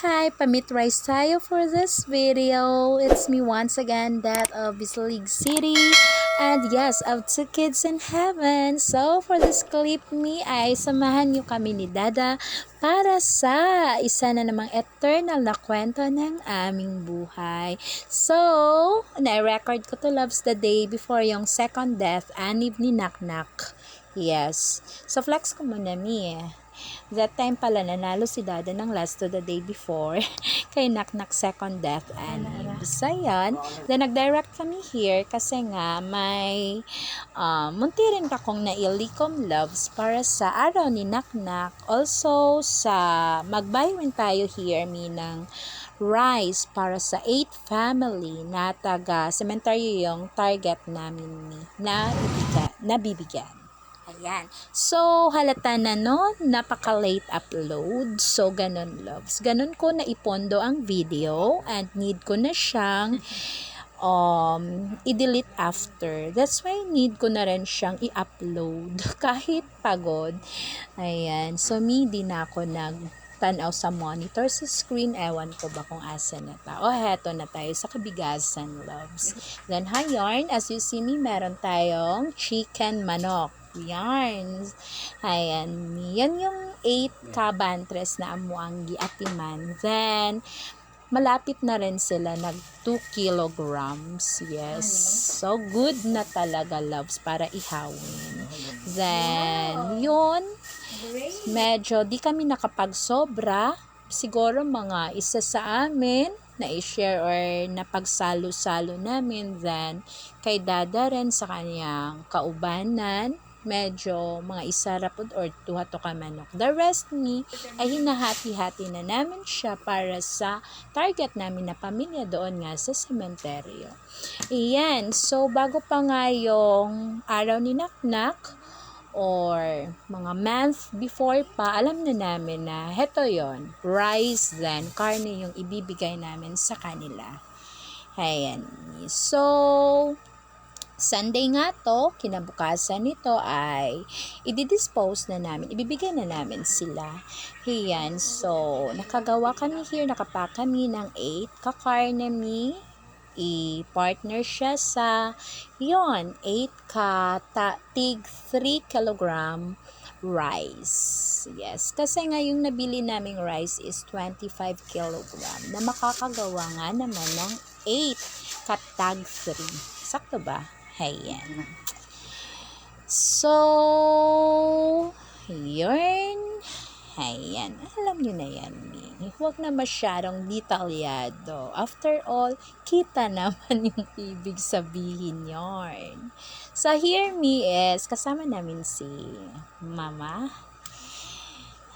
hi! Pamit rice tayo for this video. It's me once again, that of Bislig City. And yes, of Two Kids in Heaven. So, for this clip me ay samahan niyo kami ni Dada para sa isa na namang eternal na kwento ng aming buhay. So, na-record ko to Loves the Day before yung second death, anib ni Naknak. Yes. So, flex ko muna mi eh. That time pala nanalo si Dada ng last to the day before kay Naknak second death and so yun. Then nag-direct kami here kasi nga may um, munti rin ka kong nailikom loves para sa araw ni Naknak. Also sa magbuy rin tayo here mi ng rice para sa 8 family na taga cemetery yung target namin ni na bibigyan. Ayan. So, halata na no, napaka-late upload. So, ganun loves. Ganun ko na ipondo ang video and need ko na siyang um, i-delete after. That's why need ko na rin siyang i-upload kahit pagod. Ayan. So, me di na ako nag tanaw sa monitor sa screen. Ewan ko ba kung asa na ta. O, heto na tayo sa kabigasan, loves. Then, hi yarn. As you see me, meron tayong chicken manok yarns. Ayan. Yan yung 8 kabantres na amuang giatiman. Then, malapit na rin sila nag 2 kilograms. Yes. So, good na talaga, loves, para ihawin. Then, yun. Medyo di kami nakapagsobra. Siguro mga isa sa amin na i-share or napagsalo-salo namin. Then, kay Dada rin sa kanyang kaubanan medyo mga isa rapod or tuha to ka manok. The rest ni ay hinahati-hati na namin siya para sa target namin na pamilya doon nga sa sementeryo. Iyan. So, bago pa nga yung araw ni Naknak, or mga month before pa, alam na namin na heto yon rice then karne yung ibibigay namin sa kanila. Ayan. So, Sunday nga to, kinabukasan nito ay i-dispose na namin, ibibigay na namin sila. Ayan, so nakagawa kami here, nakapack kami ng 8 kakarne mi, i-partner siya sa yon 8 ka ta, tig 3 kilogram rice. Yes, kasi nga yung nabili naming rice is 25 kilogram na makakagawa nga naman ng 8 katag 3. Sakto ba? Ayan. So, yun. Ayan. Alam nyo na yan. Eh. Huwag na masyadong detalyado. After all, kita naman yung ibig sabihin yarn. So, here me is, kasama namin si Mama.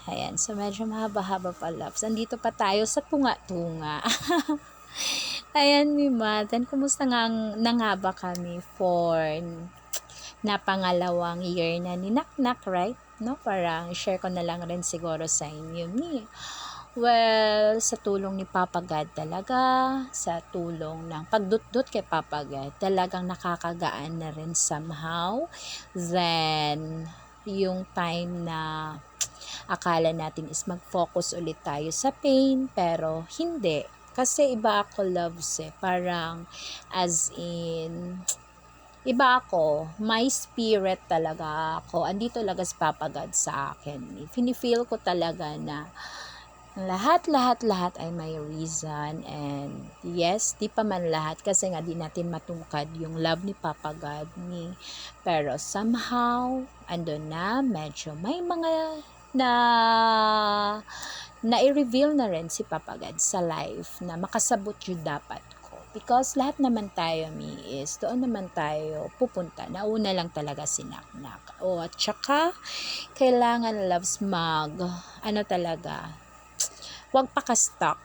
Ayan. So, medyo mahaba-haba pa, loves. Andito pa tayo sa tunga-tunga. Ayan, Mima. Then, kumusta nga, na nga ba kami for na pangalawang year na ni Naknak, right? No? Parang share ko na lang rin siguro sa inyo, mi. Well, sa tulong ni Papa God talaga, sa tulong ng pagdutdut kay Papa God, talagang nakakagaan na rin somehow. Then, yung time na akala natin is mag-focus ulit tayo sa pain, pero hindi. Kasi iba ako loves eh. Parang, as in, iba ako, my spirit talaga ako. Andito talaga si Papa God sa akin. Finifeel ko talaga na lahat, lahat, lahat ay may reason. And yes, di pa man lahat kasi nga di natin matungkad yung love ni Papa God ni. Pero somehow, ando na, medyo may mga na na i-reveal na rin si Papa God sa life na makasabot yung dapat ko. Because lahat naman tayo, mi, is doon naman tayo pupunta. Nauna lang talaga si Naknak. O, at saka, kailangan loves mag, ano talaga, wag paka-stuck.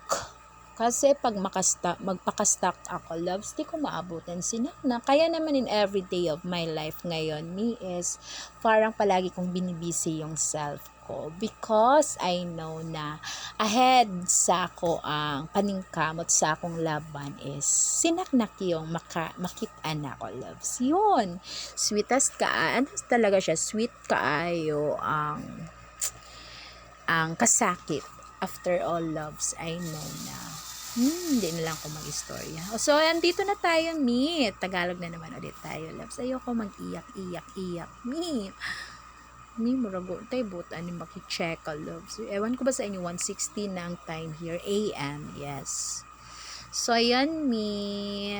Kasi pag makasta, magpaka-stuck ako, loves, di ko maabutan si Naknak. Kaya naman in every day of my life ngayon, me is parang palagi kong binibisi yung self ko because I know na ahead sa ako ang paningkamot sa akong laban is sinaknak yung maka, makita na ko loves. Yun. Sweetest ka. Ano talaga siya? Sweet kaayo ang ang kasakit after all loves, I know na Hmm, hindi na lang ako mag-istorya. So, andito na tayo, Mi. Tagalog na naman ulit tayo, loves. Ayoko mag-iyak, iyak, iyak. Mi, Mi, murago. Tayo, buta ni maki-check, loves. Ewan ko ba sa inyo, 1.60 na ang time here. AM, yes. So, ayan, Mi.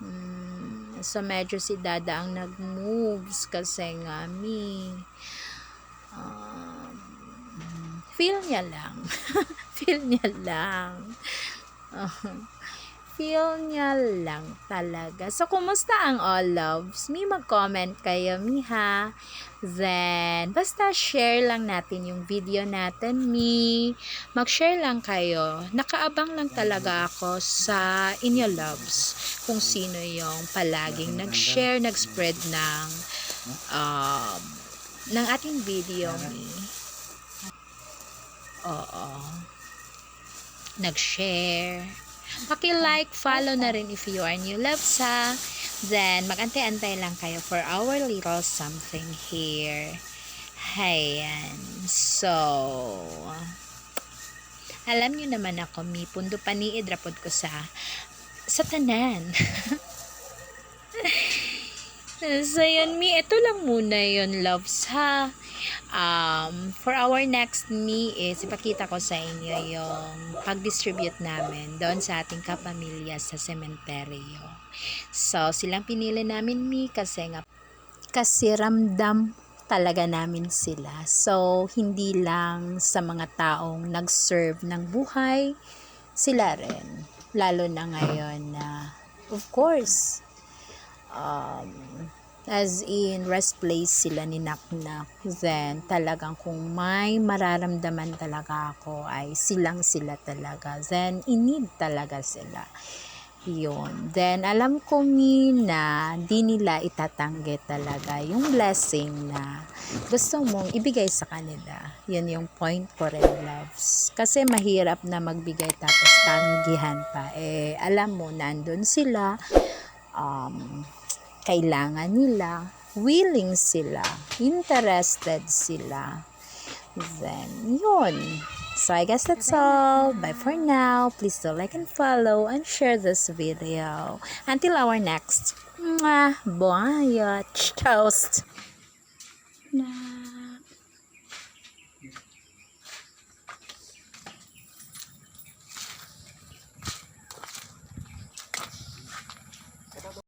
Hmm, so, medyo si Dada ang nag-moves kasi nga, Mi. Um, feel niya lang. feel niya lang. feel niya lang talaga. So, kumusta ang all loves? Mi, mag-comment kayo, mi ha. Then, basta share lang natin yung video natin, mi. Mag-share lang kayo. Nakaabang lang talaga ako sa inyo loves. Kung sino yung palaging nag-share, nag-spread ng um, ng ating video, mi. Oo. Nag-share. Paki-like, follow na rin if you are new loves ha. Then, magantay-antay lang kayo for our little something here. Ayan. So, alam nyo naman ako, mi, pundo paniid rapod ko sa sa tanan. so, yun, mi, ito lang muna yun, loves, ha? Um, for our next me is ipakita ko sa inyo yung pag-distribute namin doon sa ating kapamilya sa sementeryo. So, silang pinili namin mi kasi nga kasi ramdam talaga namin sila. So, hindi lang sa mga taong nag-serve ng buhay, sila rin. Lalo na ngayon na, of course, um, as in rest place sila ni Naknak then talagang kung may mararamdaman talaga ako ay silang sila talaga. Then inid talaga sila. Yun. Then alam ko mi na di nila itatanggi talaga yung blessing na gusto mong ibigay sa kanila. Yun yung point ko rin loves. Kasi mahirap na magbigay tapos tanggihan pa. Eh alam mo nandun sila. Um, kailangan nila, willing sila, interested sila. Then, yun. So, I guess that's all. Bye for now. Please do like and follow and share this video. Until our next. Mwah. Buayot. Toast. Na.